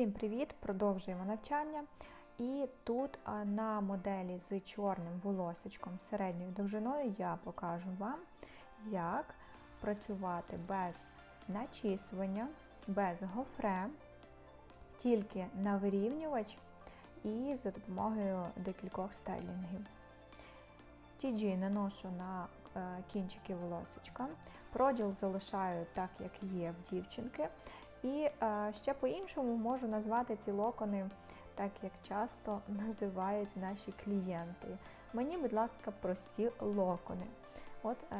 Всім привіт! Продовжуємо навчання. І тут на моделі з чорним волосечком середньою довжиною я покажу вам, як працювати без начісування, без гофре, тільки на вирівнювач і за допомогою декількох стайлінгів. TG наношу на е, кінчики волосечка. Проділ залишаю так, як є в дівчинки. І е, ще по-іншому можу назвати ці локони, так як часто називають наші клієнти. Мені, будь ласка, прості локони. От е,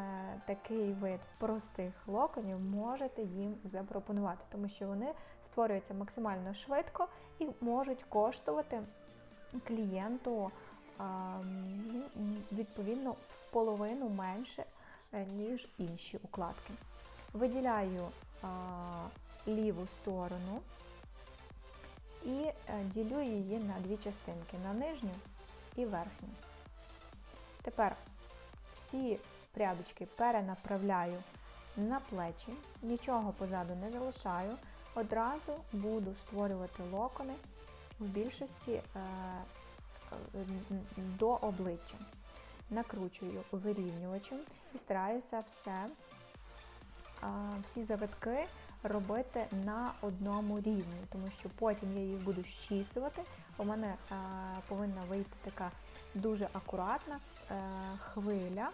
такий вид простих локонів можете їм запропонувати, тому що вони створюються максимально швидко і можуть коштувати клієнту е, відповідно в половину менше, е, ніж інші укладки. Виділяю е, ліву сторону і е, ділю її на дві частинки на нижню і верхню. Тепер всі прядочки перенаправляю на плечі, нічого позаду не залишаю. Одразу буду створювати локони в більшості е, до обличчя. Накручую вирівнювачем і стараюся все, всі завитки робити на одному рівні, тому що потім я їх буду щісувати. У мене е, повинна вийти така дуже акуратна е, хвиля,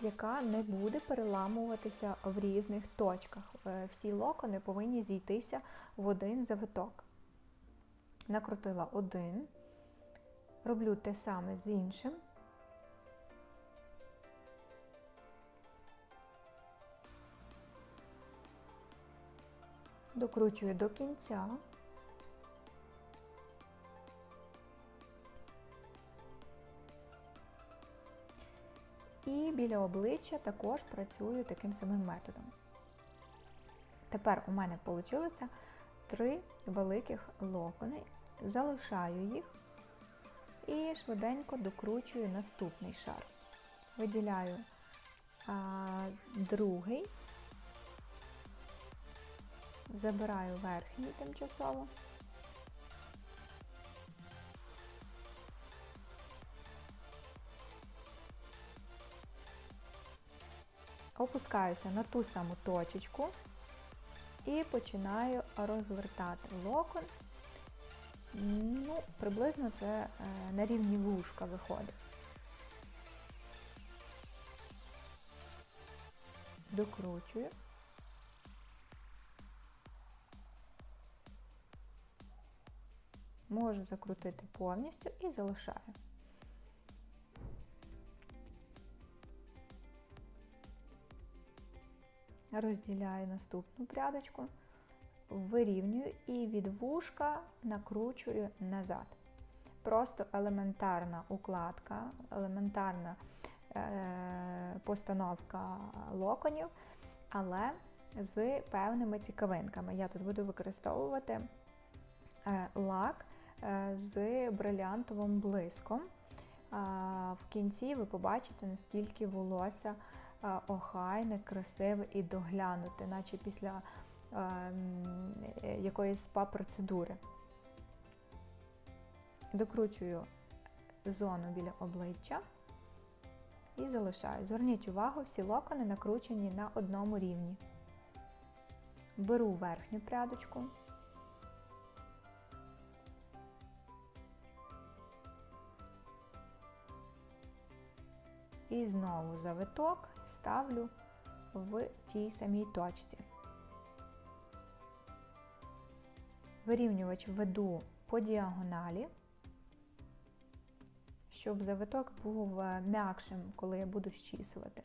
яка не буде переламуватися в різних точках. Е, всі локони повинні зійтися в один завиток. Накрутила один, роблю те саме з іншим. Докручую до кінця. І біля обличчя також працюю таким самим методом. Тепер у мене вийшло три великих локони, залишаю їх і швиденько докручую наступний шар. Виділяю а, другий Забираю верхній тимчасово. Опускаюся на ту саму точечку і починаю розвертати локон. Ну, приблизно це е, на рівні вушка виходить. Докручую. Можу закрутити повністю і залишаю. Розділяю наступну прядочку, вирівнюю і від вушка накручую назад. Просто елементарна укладка, елементарна е постановка локонів, але з певними цікавинками. Я тут буду використовувати Е, лак з брилянтовим блиском. В кінці ви побачите, наскільки волосся е, охайне, красиве і доглянуте, наче після якоїсь спа-процедури. Докручую зону біля обличчя і залишаю. Зверніть увагу, всі локони накручені на одному рівні. Беру верхню прядочку. І знову завиток ставлю в тій самій точці. Вирівнювач веду по діагоналі, щоб завиток був е, м'якшим, коли я буду щісувати.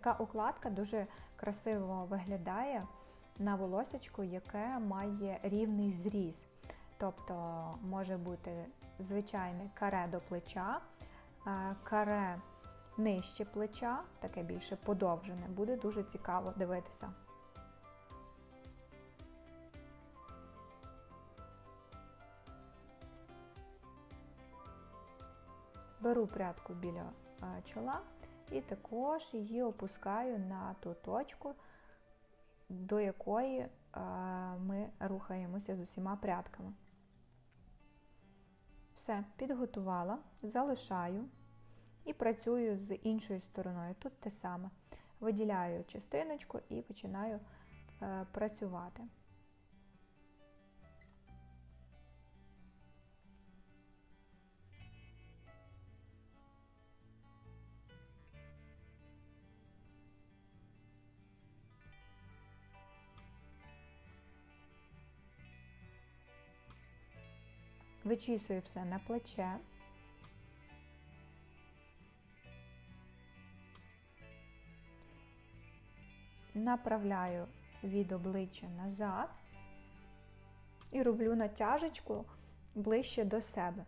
Така укладка дуже красиво виглядає на волосечку, яке має рівний зріз. Тобто може бути звичайне каре до плеча, е, каре нижче плеча, таке більше подовжене, буде дуже цікаво дивитися. Беру прядку біля е, чола і також її опускаю на ту точку, до якої е, ми рухаємося з усіма прядками. Все, підготувала, залишаю і працюю з іншою стороною. Тут те саме. Виділяю частиночку і починаю е, працювати. Вичісую все на плече. Направляю від обличчя назад і роблю натяжечку ближче до себе.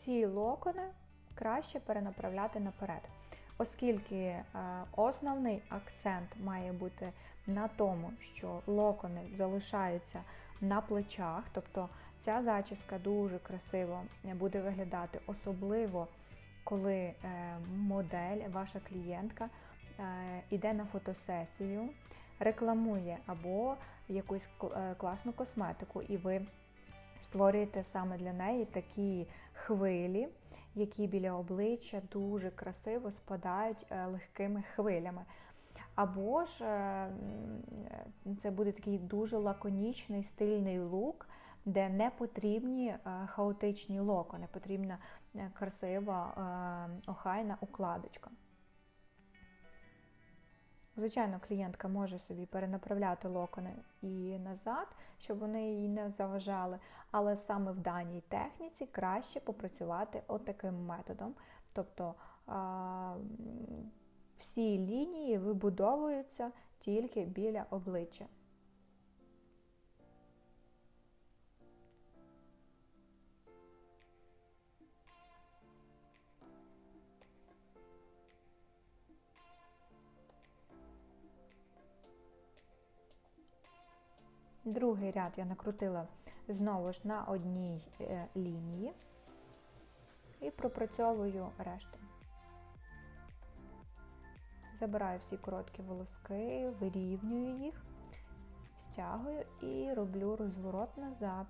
Всі локони краще перенаправляти наперед, оскільки е, основний акцент має бути на тому, що локони залишаються на плечах, тобто ця зачіска дуже красиво буде виглядати, особливо коли е, модель, ваша клієнтка е, на фотосесію, рекламує або якусь класну косметику, і ви створюєте саме для неї такі хвилі, які біля обличчя дуже красиво спадають е, легкими хвилями. Або ж е, це буде такий дуже лаконічний стильний лук, де не потрібні е, хаотичні локони, потрібна красива охайна укладочка. Звичайно, клієнтка може собі перенаправляти локони і назад, щоб вони їй не заважали, але саме в даній техніці краще попрацювати отаким методом. Тобто всі лінії вибудовуються тільки біля обличчя. Другий ряд я накрутила знову ж на одній е, лінії і пропрацьовую решту. Забираю всі короткі волоски, вирівнюю їх, стягую і роблю розворот назад.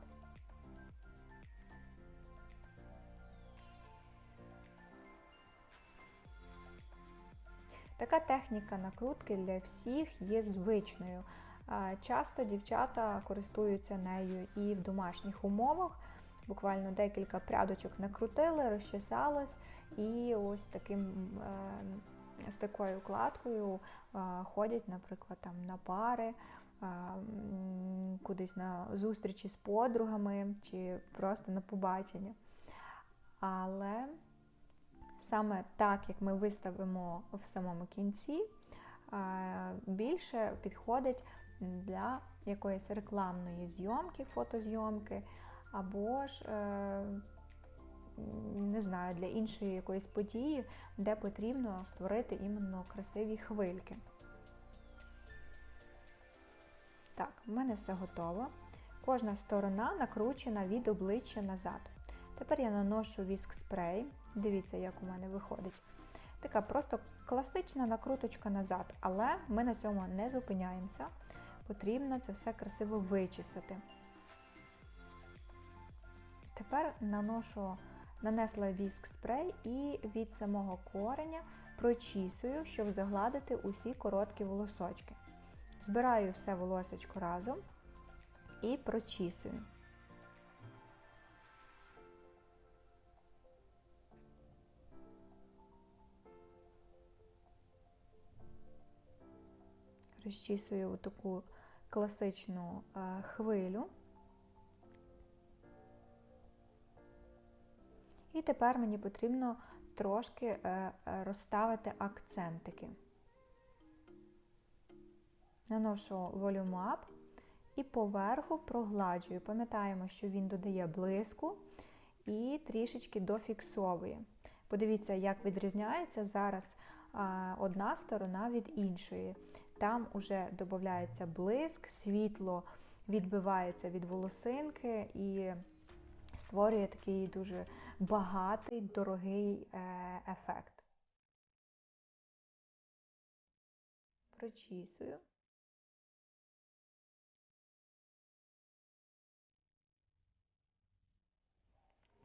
Така техніка накрутки для всіх є звичною. Часто дівчата користуються нею і в домашніх умовах. Буквально декілька прядочок накрутили, розчесалось, і ось таким, е, з такою укладкою е, ходять, наприклад, там на пари, е, кудись на зустрічі з подругами чи просто на побачення. Але саме так, як ми виставимо в самому кінці, більше підходить для якоїсь рекламної зйомки, фотозйомки, або ж, е, не знаю, для іншої якоїсь події, де потрібно створити іменно красиві хвильки. Так, в мене все готово. Кожна сторона накручена від обличчя назад. Тепер я наношу віск спрей. Дивіться, як у мене виходить. Така просто класична накруточка назад, але ми на цьому не зупиняємося потрібно це все красиво вичесати. Тепер наношу, нанесла віск спрей і від самого кореня прочісую, щоб загладити усі короткі волосочки. Збираю все волосочко разом і прочісую. Розчісую таку класичну е, хвилю. І тепер мені потрібно трошки е, е, розставити акцентики. наношу Volume Up і поверху прогладжую. Пам'ятаємо, що він додає блиску і трішечки дофіксовує. Подивіться, як відрізняється зараз одна сторона від іншої. Там вже додається блиск, світло відбивається від волосинки і створює такий дуже багатий, дорогий е, ефект. Прочісую.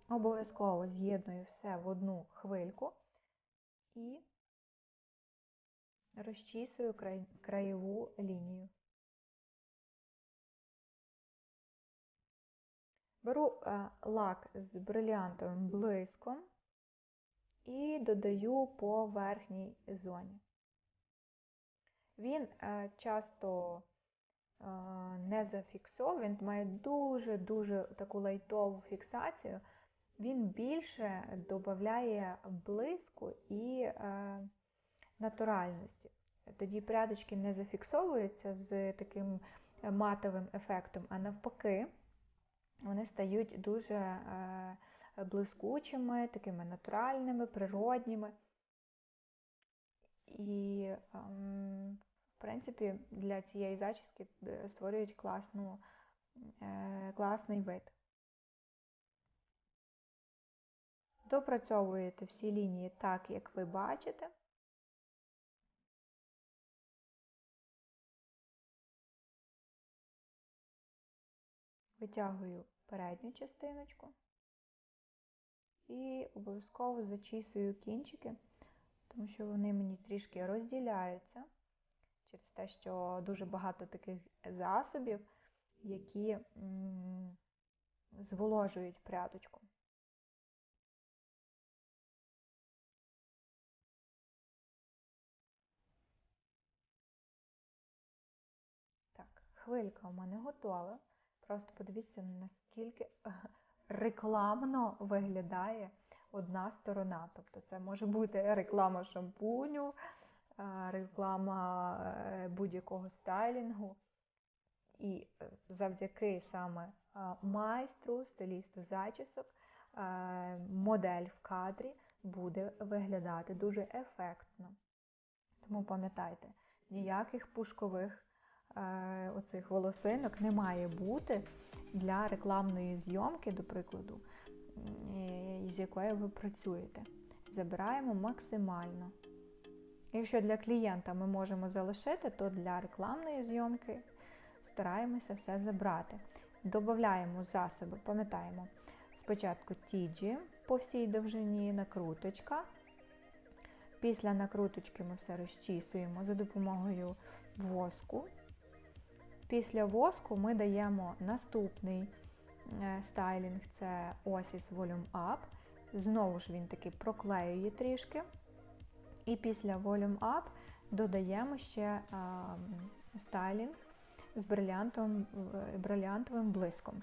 Обов'язково з'єдную все в одну хвильку і край, краєву лінію. Беру е, лак з брилянтовим блиском і додаю по верхній зоні. Він е, часто е, не зафіксований, він має дуже-дуже таку лайтову фіксацію, він більше додає блиску і натуральності. Тоді прядочки не зафіксовуються з таким матовим ефектом, а навпаки, вони стають дуже е, блискучими, такими натуральними, природніми. І, ем, в принципі, для цієї зачіски е, створюють класну, е, класний вид. Допрацьовуєте всі лінії так, як ви бачите. Витягую передню частиночку і обов'язково зачісую кінчики, тому що вони мені трішки розділяються через те, що дуже багато таких засобів, які зволожують прядочку. Хвилька у мене готова. Просто подивіться, наскільки рекламно виглядає одна сторона. Тобто це може бути реклама шампуню, реклама е, будь-якого стайлінгу. І е, завдяки саме майстру, стилісту зачісок, модель в кадрі буде виглядати дуже ефектно. Тому пам'ятайте, ніяких пушкових Е, оцих волосинок не має бути для рекламної зйомки, до прикладу, з якою ви працюєте. Забираємо максимально. Якщо для клієнта ми можемо залишити, то для рекламної зйомки стараємося все забрати. Додаємо засоби, пам'ятаємо, спочатку тіджі по всій довжині, накруточка. Після накруточки ми все розчісуємо за допомогою воску. Після воску ми даємо наступний е, стайлінг це Oasis Volume Up. Знову ж він таки проклеює трішки. І після Volume Up додаємо ще стайлінг з брилянтовим, брилянтовим блиском.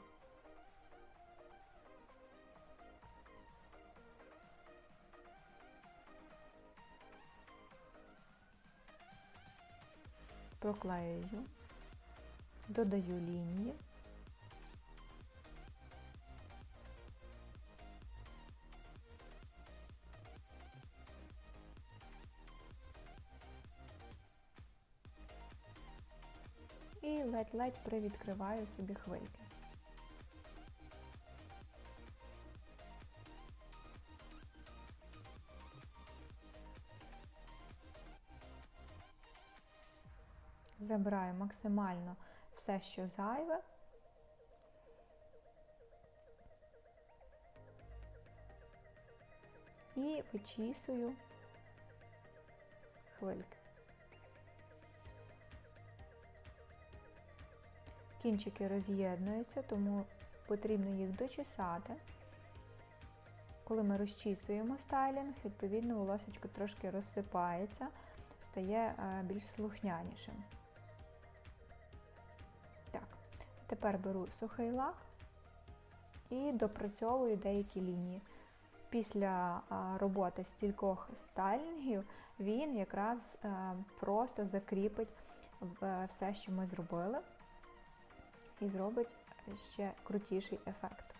Проклеюю додаю лінії. І ледь-ледь привідкриваю собі хвильки. Забираю максимально все, що зайве. І вичісую хвильки. Кінчики роз'єднуються, тому потрібно їх дочесати. Коли ми розчісуємо стайлінг, відповідно, волосечко трошки розсипається, стає е, більш слухнянішим. Тепер беру сухий лак і допрацьовую деякі лінії. Після роботи стількох стайлінгів він якраз просто закріпить все, що ми зробили, і зробить ще крутіший ефект.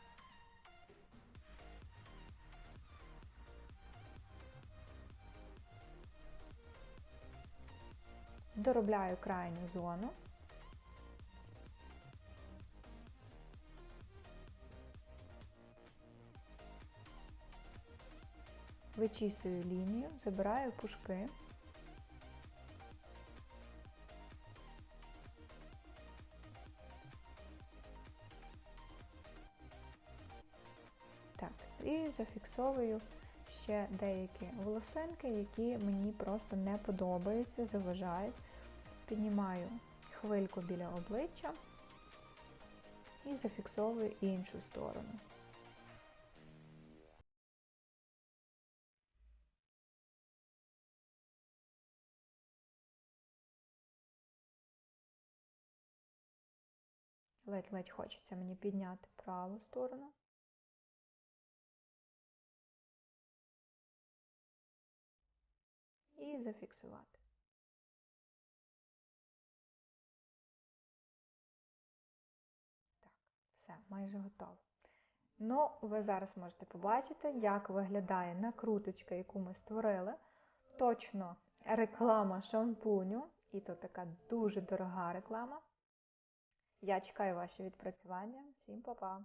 Доробляю крайню зону. Вичісую лінію, забираю пушки. Так, і зафіксовую ще деякі волосинки, які мені просто не подобаються, заважають. Піднімаю хвильку біля обличчя і зафіксовую іншу сторону. Ледь-ледь хочеться мені підняти праву сторону. І зафіксувати. Так, все, майже готово. Ну, ви зараз можете побачити, як виглядає накруточка, яку ми створили. Точно реклама шампуню, і то така дуже дорога реклама. Я чекаю ваші відпрацювання. Всім па-па!